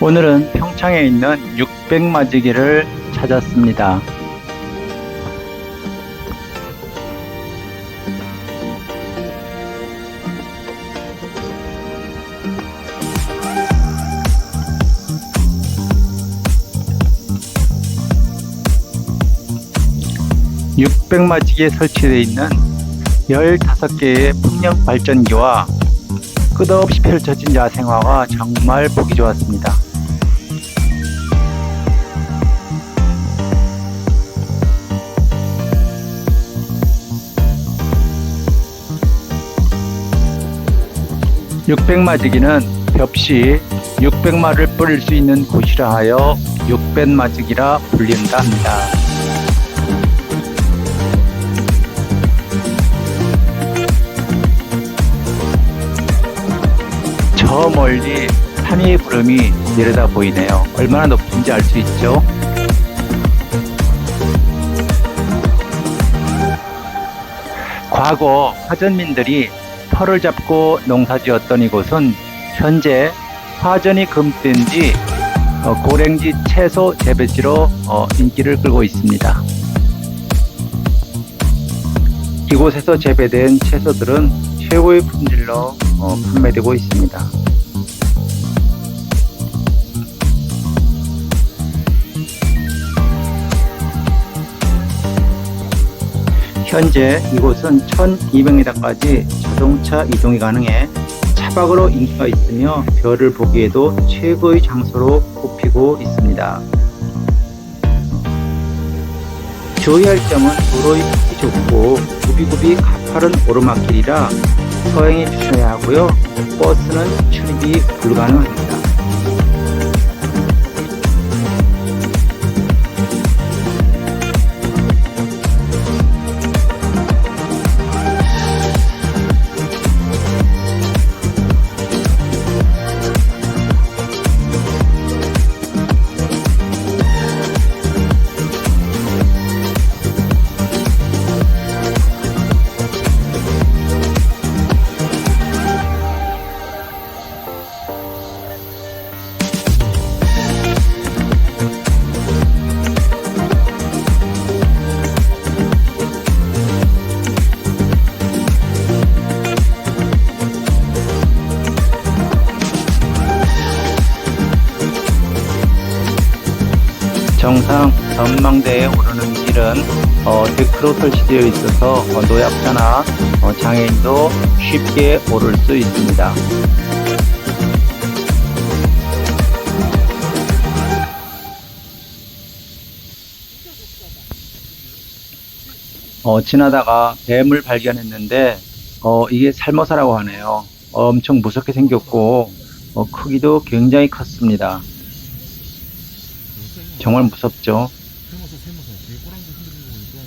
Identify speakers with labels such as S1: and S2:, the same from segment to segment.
S1: 오늘은 평창에 있는 600마지기를 찾았습니다. (600마지기에) 설치되어 있는 (15개의) 풍력 발전기와 끝없이 펼쳐진 야생화가 정말 보기 좋았습니다. 육백마지기는 벽시 600마를 뿌릴 수 있는 곳이라 하여 육백마지기라 불린다 합니다. 저 멀리 산의 구름이 내려다 보이네요. 얼마나 높은지 알 수 있죠? 과거 화전민들이 터를 잡고 농사지었던 이곳은 현재 화전이 금된 뒤 어, 고랭지 채소 재배지로 어, 인기를 끌고 있습니다. 이곳에서 재배된 채소들은 최고의 품질로 어, 판매되고 있습니다. 현재 이곳은 1200m까지 자동차 이동이 가능해 차박으로 인기가 있으며 별을 보기에도 최고의 장소로 꼽히고 있습니다. 주의할 점은 도로의 폭이 좁고 구비구비 가파른 오르막길이라 서행해 주셔야 하고요. 버스는 출입이 불가능합니다. 정상 전망대에 오르는 길은 어, 데크로 설치되어 있어서 어, 노약자나 어, 장애인도 쉽게 오를 수 있습니다. 어, 지나다가 뱀을 발견했는데 어, 이게 살모사라고 하네요. 엄청 무섭게 생겼고 어, 크기도 굉장히 컸습니다. 정말 무섭죠.
S2: 세모사 세모사 되게 꼬랑지 흔들리는 거 보니까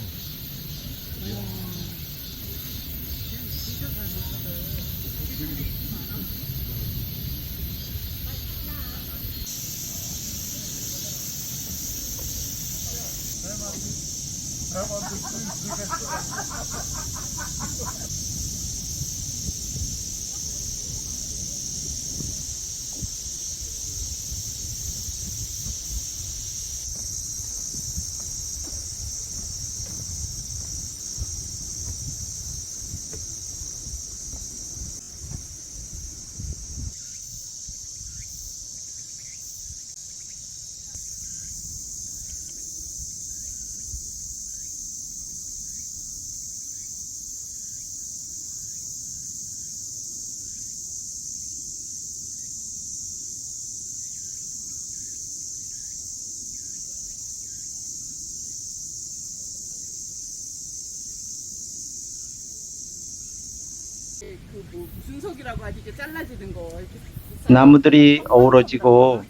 S3: 그뭐 무슨 석이라고 하지 이게 잘라지는 거 이렇게
S1: 나무들이 어우러지고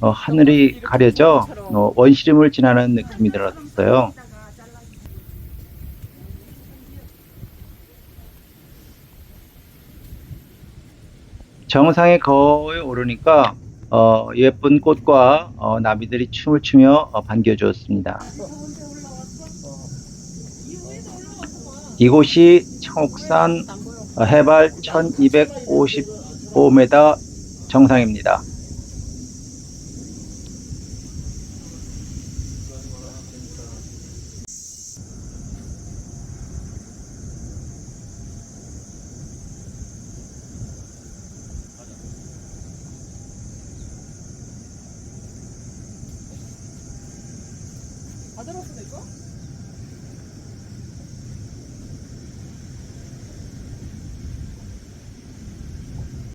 S1: 어, 하늘이 가려져 어, 원시림을 지나는 느낌이 들었어요. 정상에 거의 오르니까 어, 예쁜 꽃과 어, 나비들이 춤을 추며 어, 반겨주었습니다. 이곳이 청옥산 어, 해발 1255m 정상입니다.
S3: 받으러 쓰는 거?